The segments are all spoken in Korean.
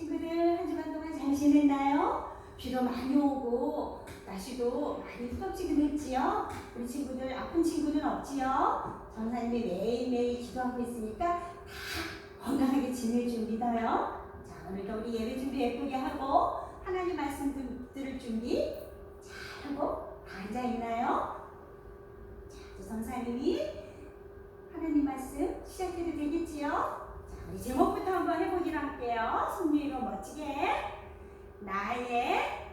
친구들 한 주간 동안 잘 지냈나요? 비도 많이 오고 날씨도 많이 후덥지근 했지요? 우리 친구들 아픈 친구는 없지요? 전사님이 매일매일 기도하고 있으니까 다 건강하게 지낼 줄 믿어요. 자 오늘도 우리 예배 준비 예쁘게 하고 하나님 말씀 들- 들을 준비 잘하고 다 앉아 있나요? 자 이제 전사님이 하나님 말씀 시작해도 되겠지요? 자 우리 제목부터 한번 해보기로 할게요. 승리로 멋지게 나의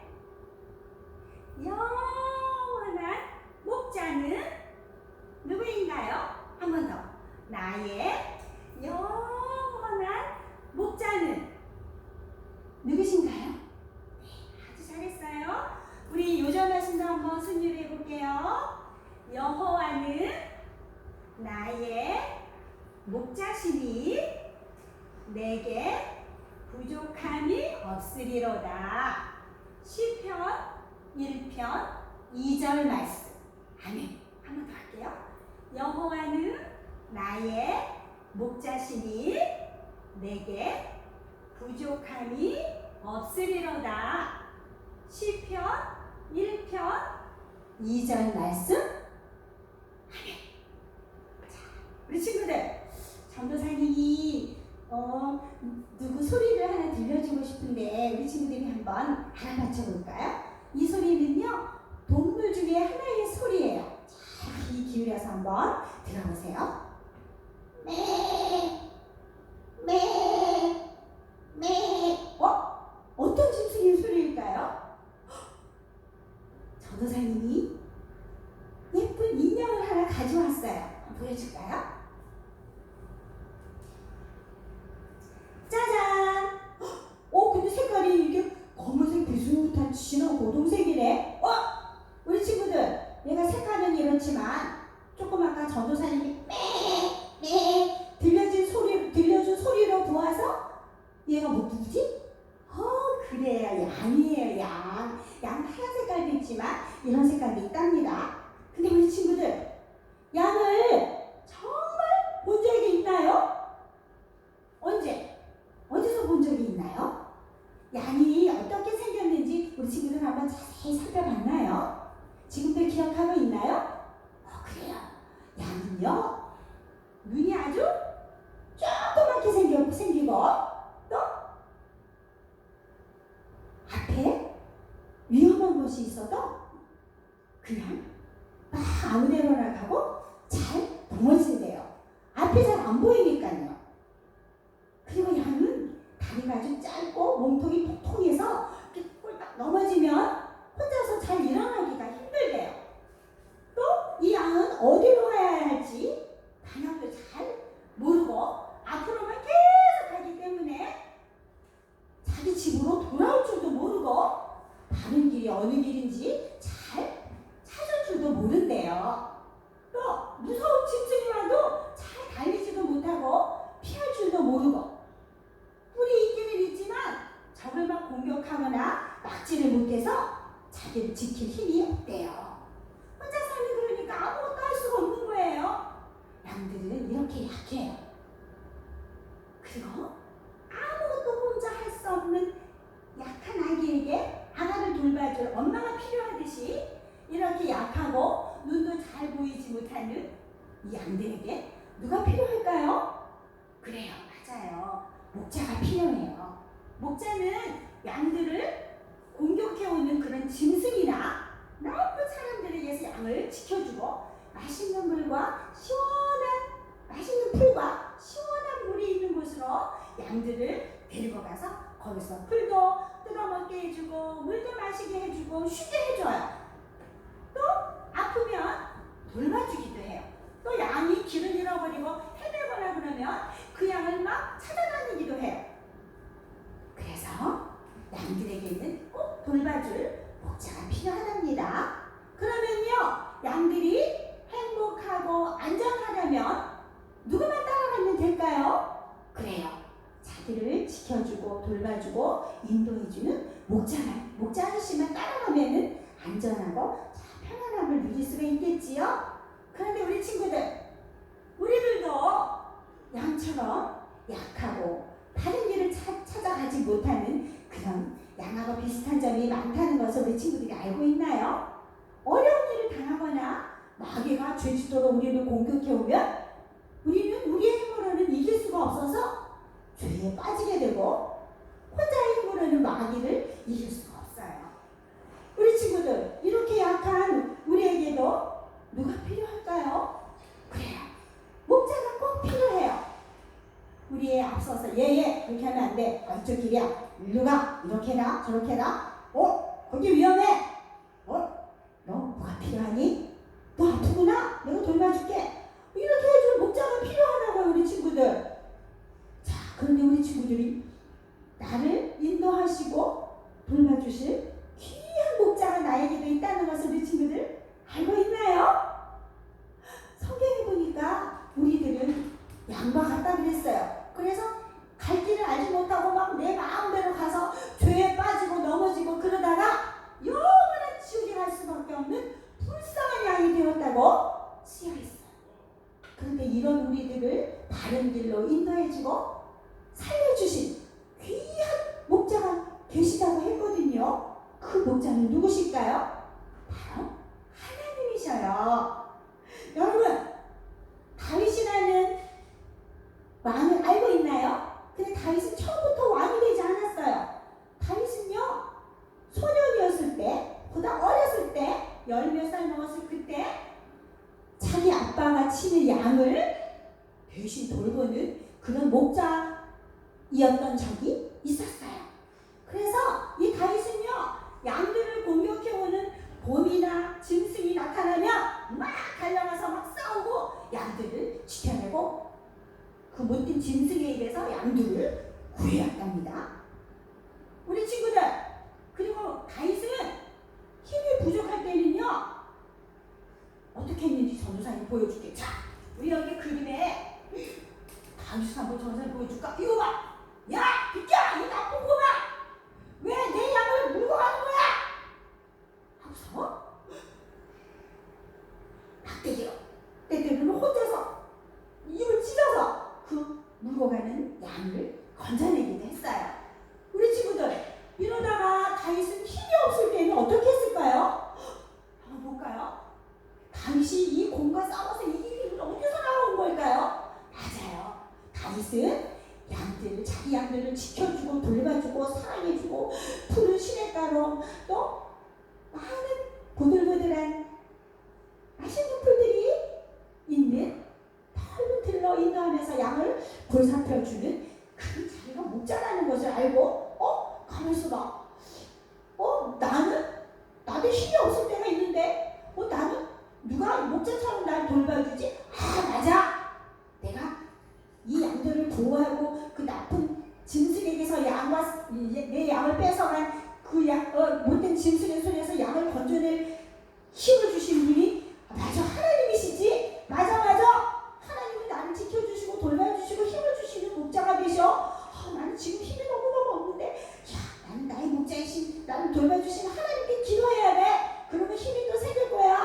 영원한 목자는 누구인가요? 한 번 더. 나의 영원한 목자는 누구신가요? 네, 아주 잘했어요. 우리 요전 말씀도 한번 순유를 해볼게요. 여호와는 나의 목자시니 내게 부족함이 없으리로다. 시편 1편 2절 말씀. 아멘. 한번 더 할게요. 여호와는 나의 목자시니 내게 부족함이 없으리로다. 시편 1편 2절 말씀. 아멘. 자, 우리 친구들 전도사님이 어, 누구 소리를 하나 들려주고 싶은데 우리 친구들이 한번 알아맞혀 볼까요? 이 소리는요 동물 중에 하나의 소리예요. 잘귀 기울여서 한번 들어보세요. 매, 매, 매. 어? 어떤 짐승의 소리일까요? 전도사님이 예쁜 인형을 하나 가져왔어요. 한번 보여줄까요? 짜잔! 어, 근데 색깔이 이게 검은색 비슷한 진한 고동색이네. 어? 우리 친구들, 얘가 색깔은 이렇지만 조금 아까 전도사님이 매매 들려준 소리 들려준 소리로 보아서 얘가 뭐 누구지? 어, 그래요. 양이에요, 양. 양 파란 색깔도 있지만 이런 색깔도 있답니다. 근데 우리 친구들, 양을 정말 본 적이 있나요? 언제? 어디서 본 적이 있나요? 양이 어떻게 생겼는지 우리 친구들 한번 자세히 살펴봤나요? 지금도 기억하고 있나요? 어, 그래요. 양은요, 눈이 아주 조그맣게 생겨, 생기고, 또, 앞에 위험한 곳이 있어도 그냥 막 아무 데로나 가고 잘 넘어진대요. 앞이 잘 안 보이니까요. 그리고 양은 다리가 아주 짧고 몸통이 통통해서 이렇게 꼴딱 넘어지면 혼자서 잘 일어나기가 힘들대요. 또 이 양은 어디로 가야 할지 방향도 잘 모르고 앞으로만 계속 가기 때문에 자기 집으로 돌아올 줄도 모르고 다른 길이 어느 길인지 잘 찾을 줄도 모른대요. 또 무서운 짐승이 와도 잘 달리지도 못하고 피할 줄도 모르고 뿔이 있기는 있지만 적을 막 공격하거나 막지를 못해서 자기를 지킬 힘이 없대요. 혼자 사는 그러니까 아무것도 할 수가 없는 거예요. 양들은 이렇게 약해요. 그리고 아무것도 혼자 할 수 없는 약한 아기에게 아가를 돌봐줄 엄마가 필요하듯이 이렇게 약하고 눈도 잘 보이지 못하는 이 양들에게 누가 필요할까요? 그래요, 맞아요. 목자가 필요해요. 목자는 양들을 공격해오는 그런 짐승이나 나쁜 사람들에게서 양을 지켜주고 맛있는 물과 시원한 맛있는 풀과 시원한 물이 있는 곳으로 양들을 데리고 가서 거기서 풀도 뜯어먹게 해주고 마시게 해주고 쉬게 해줘요. 살고 편안함을 누릴 수가 있겠지요? 그런데 우리 친구들, 우리들도 양처럼 약하고 다른 길을 차, 찾아가지 못하는 그런 양하고 비슷한 점이 많다는 것을 우리 친구들이 알고 있나요? 어려운 일을 당하거나 마귀가 죄짓도록 우리를 공격해오면 딸랑아서 막 싸우고 양들을 지켜내고 그 못된 짐승에 의해서 양들을 구해왔답니다. 우리 친구들 그리고 다윗은 힘이 부족할 때는요 어떻게 했는지 전도사님 보여줄게. 자 우리 여기 그림에 다윗 한번 전도사님 보여줄까? 이거 봐. 야 비켜 이거 나 다윗은 양들을 자기 양들을 지켜주고 돌봐주고 사랑해주고 푸른 시냇가로 또 많은 보들보들한 아시는 풀들이 있는 넓은 틀로 인도하면서 양을 불살펴주는 그 자리가 목자라는 것을 알고 어? 가면서 막 어? 나는? 나도 힘이 없을 때가 있는데 어? 나는? 누가 목자처럼 날 돌봐주지? 아 맞아! 이 양들을 보호하고 그 나쁜 짐승에게서 양과 내 양을 뺏어간 그 양, 어, 못된 짐승의 손에서 양을 건져낼 힘을 주신 분이 맞아 하나님이시지. 맞아 맞아 하나님은 나를 지켜주시고 돌봐주시고 힘을 주시는 목자가 되셔. 아, 나는 지금 힘이 너무너무 없는데 야 나는 나의 목자이신 나는 돌봐주신 하나님께 기도해야 돼. 그러면 힘이 또 생길 거야.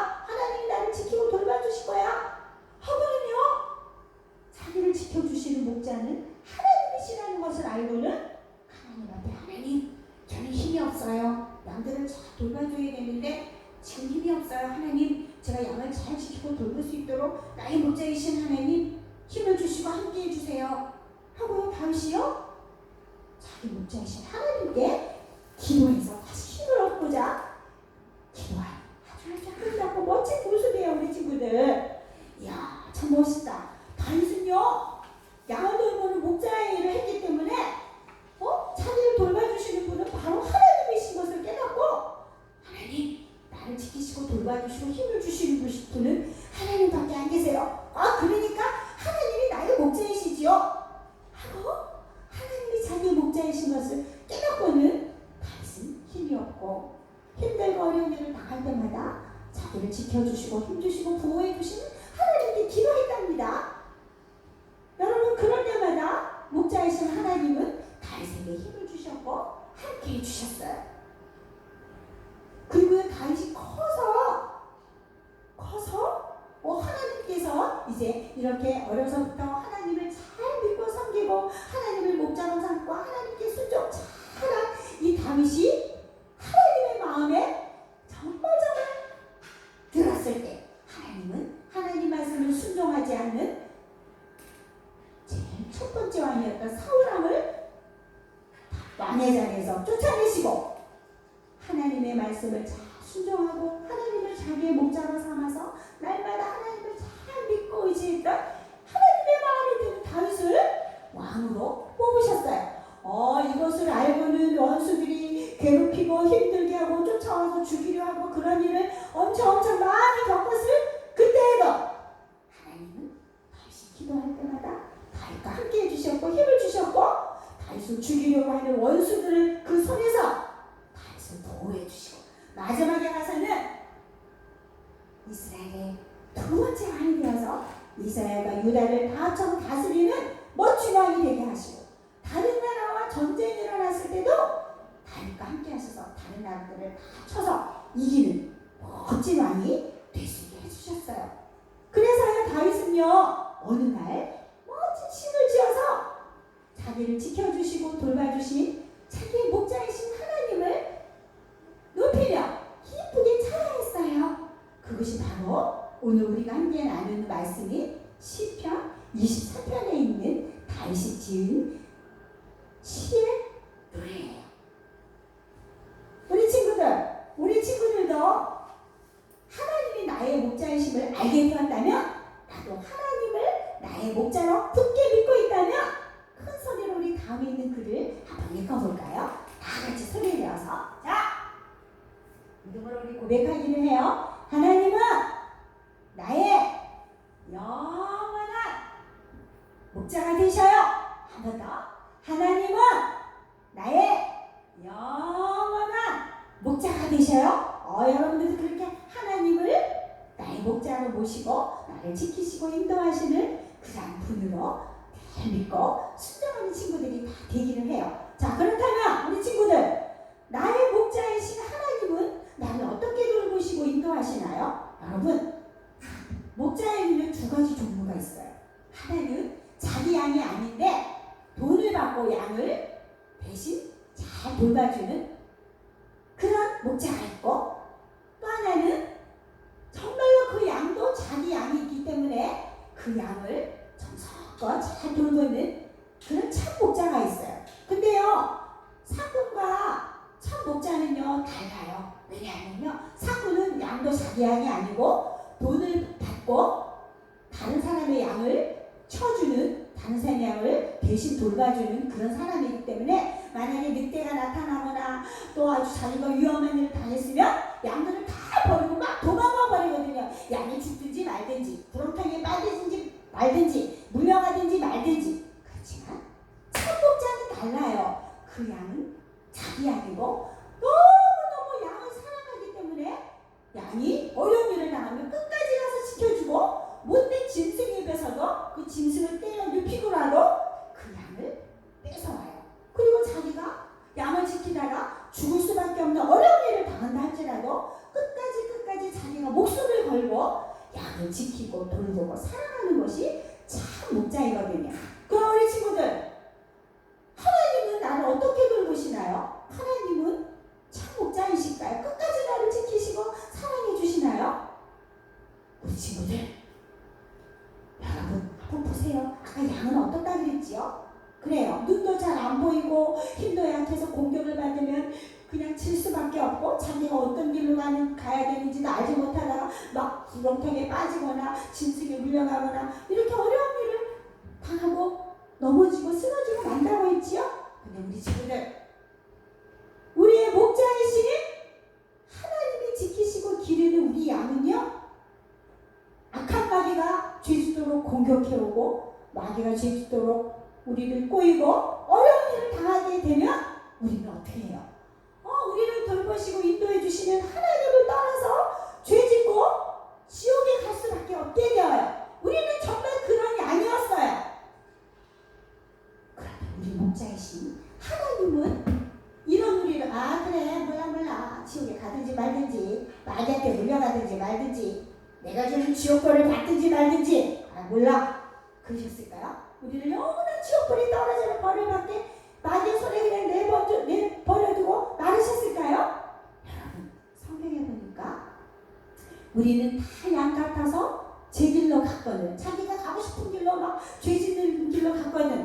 그 우리를 지켜주시고 힘주시고 보호해 주시는 순종하고 하나님을 자기의 목자로 삼아서 날마다 하나님을 잘 믿고 의지했던 하나님의 마음에 드는 다윗을 왕으로 뽑으셨어요. 어, 이것을 알고는 원수들이 괴롭히고 힘들게 하고 쫓아와서 죽이려 하고 그런 일을 엄청 엄청 많이 겪었을 그때에도 하나님은 다윗이 기도할 때마다 다윗과 함께 해주셨고 힘을 주셨고 다윗을 죽이려고 하는 원수들을 그 손에서 다윗을 보호해 주시고 마지막에 가서는 이스라엘의 두 번째 왕이 되어서 이스라엘과 유다를 다 합쳐 다스리는 멋진 왕이 되게 하시고 다른 나라와 전쟁이 일어났을 때도 다윗과 함께 하셔서 다른 나라들을 다 쳐서 이기는 멋진 왕이 있게 해주셨어요. 그래서요 다윗은요 어느 날 멋진 신을 지어서 자기를 지켜주시고 돌봐주신 자기의 목자이신 하나님을 높이며 기쁘게 찬양했어요. 그것이 바로 오늘 우리가 함께 나누는 말씀인 시편 24편에 있는 다윗이 지은 시의 노래예요. 우리 친구들, 우리 친구들도 하나님이 나의 목자이심을 알게 되었다면 나도 하나님을 나의 목자로 굳게 믿고 있다면 큰 소리로 우리 다음에 있는 글을 한번 읽어볼까요? 다 같이 소리 내어서 자 이름으로 우리 고백하기는 해요. 하나님은 나의 영원한 목자가 되셔요. 한 번 더. 하나님은 나의 영원한 목자가 되셔요. 어, 여러분들도 그렇게 하나님을 나의 목자로 모시고 나를 지키시고 인도하시는 그런 분으로 잘 믿고 순종하는 친구들이 다 되기를 해요. 자, 그렇다면 우리 친구들 나의 목자이신 하나님은 나를 어떻게 돌보시고 인도하시나요? 여러분, 목자에게는 두 가지 종류가 있어요. 하나는 자기 양이 아닌데 돈을 받고 양을 대신 잘 돌봐주는 그런 목자가 있고 또 하나는 정말로 그 양도 자기 양이 있기 때문에 그 양을 정성껏 잘 돌보는 그런 참 목자가 있어요. 근데요, 사꾼과 참 목자는요, 달라요. 왜냐하면요, 사꾼은 양도 자기 양이 아니고 돈을 받고 다른 사람의 양을 쳐주는 다른 사람의 양을 대신 돌봐주는 그런 사람이기 때문에 만약에 늑대가 나타나거나 또 아주 자기가 위험한 일을 당했으면 양들을 다 버리고 막 도망가 버리거든요. 양이 죽든지 말든지 구렁텅이에 빠지든지 말든지 물려가든지 말든지 그렇지만 참복자는 달라요. 그 양은 자기 양이고 너무너무 양을 사랑하기 때문에 양이 어려운 일을 당하면 끝까지 가서 지켜주고 못된 짐승에 입에서도 그 짐승을 때려 눕히고라도 뺏어와요. 그리고 자기가 양을 지키다가 죽을 수밖에 없는 어려운 일을 당한다 할지라도 끝까지 끝까지 자기가 목숨을 걸고 양을 지키고 돌보고 사랑하는 것이 참 목자이거든요. 그럼 우리 친구들 하나님은 나를 어떻게 돌보시나요? 하나님은 참 목자이실까요? 끝까지 나를 지키시고 사랑해 주시나요? 우리 친구들 여러분 한번 보세요. 아까 양은 어떻다 그랬지요? 그래요. 눈도 잘 안 보이고 힘도 약해서 공격을 받으면 그냥 칠 수밖에 없고 자기가 어떤 길로 가는 가야 되는지도 알지 못하다가 막 구렁텅이에 빠지거나 짐승에 물려가거나 이렇게 어려운 일을 당하고 넘어지고 쓰러지고 만다고 했지요? 근데 우리 친구들 우리의 목자이신 하나님이 지키시고 기르는 우리 양은요 악한 마귀가 죄짓도록 공격해오고 마귀가 죄짓도록 우리를 꼬이고 어려운 일을 당하게 되면 우리는 어떻게 해요? 어, 우리를 돌보시고 인도해 주시는 하나님을 떠나서 죄짓고 지옥에 갈 수밖에 없게 되어요. 우리는 정말 그런 양이었어요. 그런데 우리 목자이신 하나님은 이런 우리를 아 그래 몰라 몰라 지옥에 가든지 말든지 마귀한테 물려가든지 말든지 내가 주는 지옥벌을 받든지 말든지 아 몰라 그러셨을까요? 우리를 영원한 지옥불이 떨어지는 벌을 받게 마귀의 손에 그냥 내버려, 내버려두고 말으셨을까요? 여러분 성경에 보니까 우리는 다 양 같아서 제 길로 갔거든 자기가 가고 싶은 길로 막 죄짓는 길로 갔거든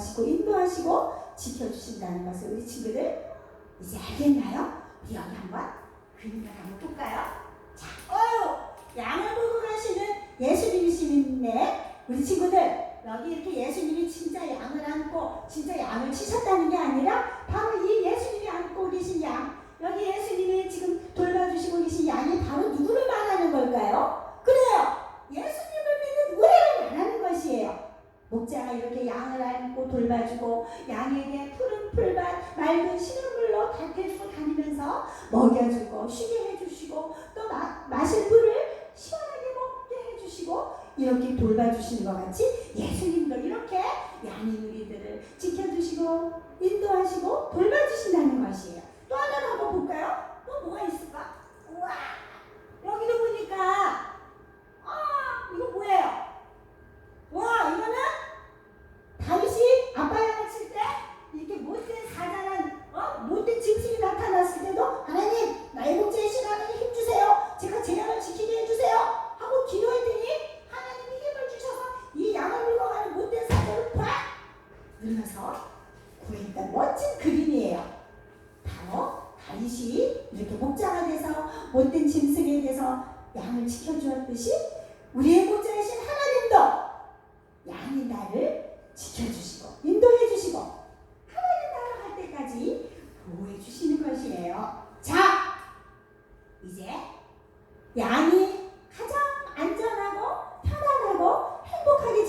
보호하시고 인도하시고 지켜주신다는 것을 우리 친구들 이제 알겠나요? 우리 여기 한번 그림을 한번 볼까요? 자, 어유 양을 보고 가시는 예수님이시는데 우리 친구들 여기 이렇게 예수님이 진짜 양을 안고 진짜 양을 치셨다는 게 아니라 바로 이 예수님이 안고 계신 양 여기 예수님이 지금 돌봐주시고 계신 양이 바로 누구를 말하는 걸까요? 그래요 예수 목자가 이렇게 양을 안고 돌봐주고 양에게 푸른 풀밭 맑은 시냇물로 다 데리고 다니면서 먹여주고 쉬게 해주시고 또 마, 마실 물을 시원하게 먹게 해주시고 이렇게 돌봐주시는 것 같이 예수님도 이렇게 양이 우리들을 지켜주시고 인도하시고 돌봐주신다는 것이에요. 또 하나 한번 볼까요?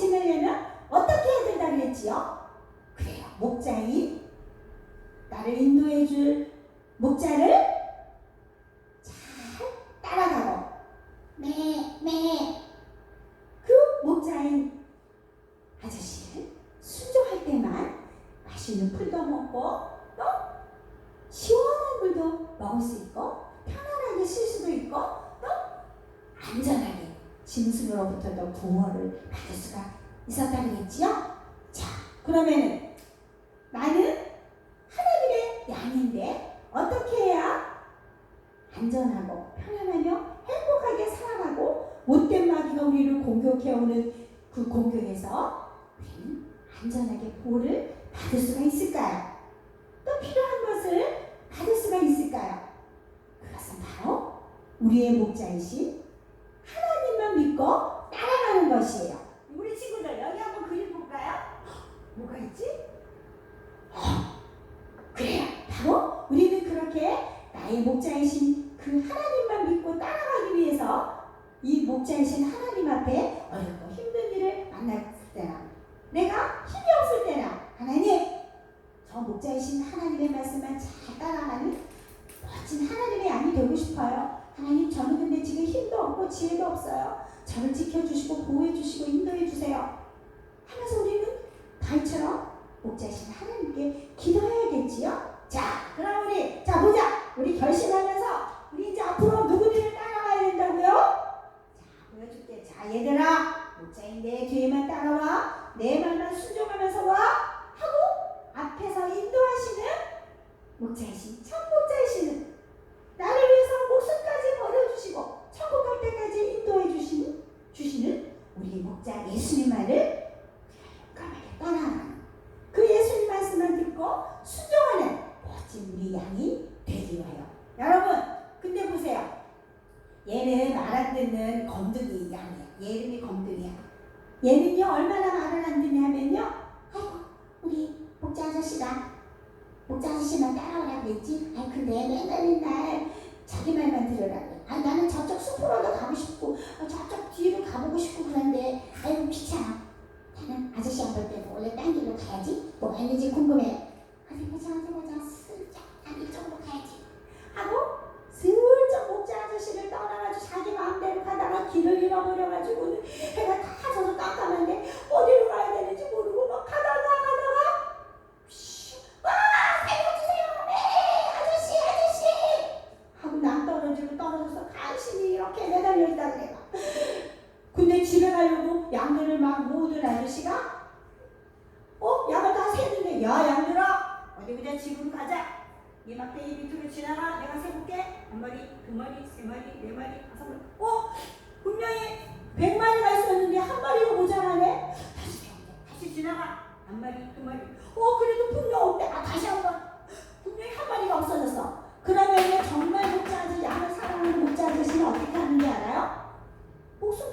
지내려면 어떻게 해야 된다 그랬지요? 그래요. 목자인 나를 인도해 줄 목자를 있었다는 거지요? 자, 그러면 나는 하나님의 양인데 어떻게 해야 안전하고 편안하며 행복하게 살아가고 못된 마귀가 우리를 공격해오는 그 공격에서 안전하게 보호를 받을 수가 있을까요? 또 필요한 것을 받을 수가 있을까요? 그것은 바로 우리의 목자이신 갑자기 내 뒤에만 따라와 내 말만 순종하면서 와 하고 앞에서 인도하시는 목자이신 also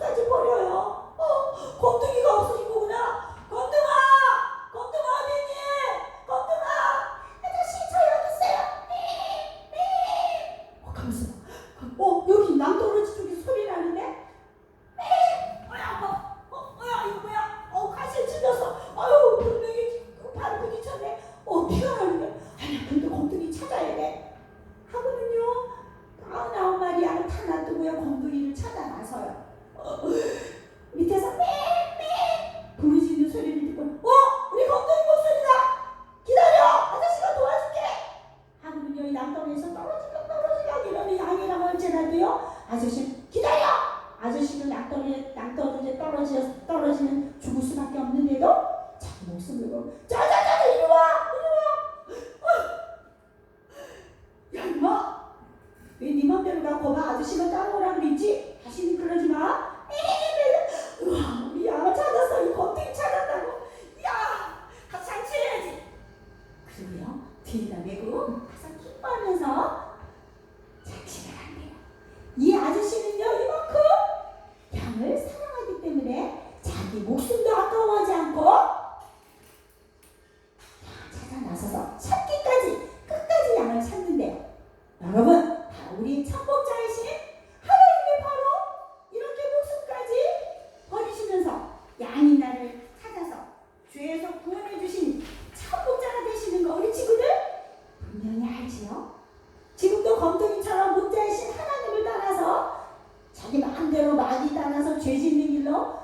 죄 짓는 길로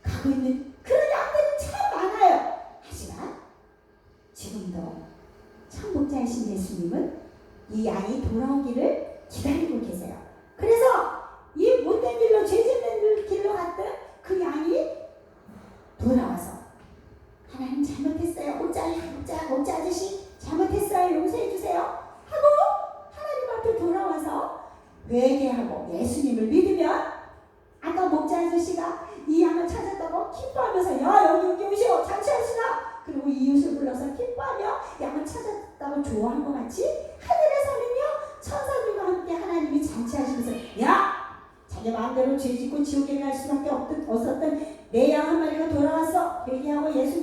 가고 있는 그런 양들이 참 많아요. 하지만 지금도 천복자이신 예수님은 이 양이 돌아오기를 기다리고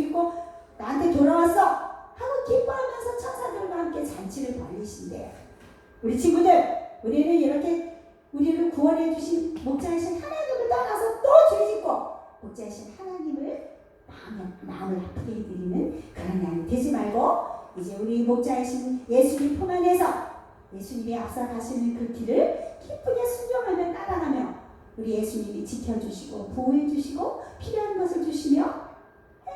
믿고 나한테 돌아왔어 하고 기뻐하면서 천사들과 함께 잔치를 벌리신대요. 우리 친구들 우리는 이렇게 우리를 구원해 주신 목자이신 하나님을 떠나서 또 죄짓고 목자이신 하나님을 마음, 마음을 아프게 해드리는 그런 양이 되지 말고 이제 우리 목자이신 예수님 품 안에서 예수님이 앞서 가시는 그 길을 기쁘게 순종하며 따라가며 우리 예수님이 지켜주시고 보호해주시고 필요한 것을 주시며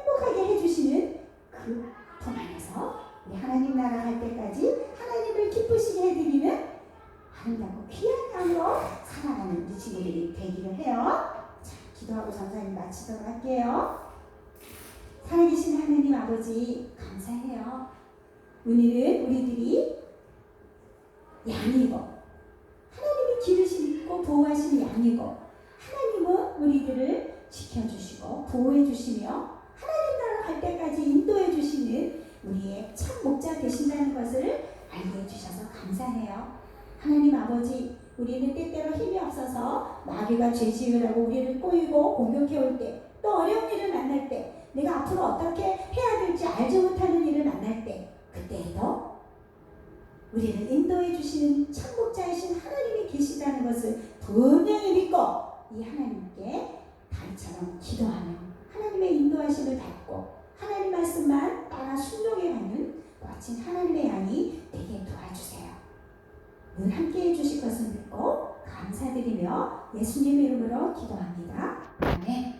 행복하게 해주시는 그 품 안에서 우리 하나님 나라 갈 때까지 하나님을 기쁘시게 해드리는 아름답고 귀한 양으로 살아가는 우리 친구들이 되기를 해요. 자, 기도하고 전사님 마치도록 할게요. 살아계신 하나님 아버지 감사해요. 오늘은 우리들이 양이고 하나님이 기르시고 보호하시는 양이고 하나님은 우리들을 지켜주시고 보호해주시며 때까지 인도해 주시는 우리의 참 목자 되신다는 것을 알게 해주셔서 감사해요. 하나님 아버지 우리는 때때로 힘이 없어서 마귀가 죄지을 하고 우리를 꼬이고 공격해 올 때 또 어려운 일을 만날 때 내가 앞으로 어떻게 해야 될지 알지 못하는 일을 만날 때 그때에도 우리를 인도해 주시는 천국자이신 하나님이 계시다는 것을 분명히 믿고 이 하나님께 다리처럼 기도하며 하나님의 인도하심을 받고 하나님 말씀만 따라 순종해 가는 멋진 하나님의 양이 되게 도와주세요. 늘 함께 해주실 것을 믿고 감사드리며 예수님의 이름으로 기도합니다. 아멘.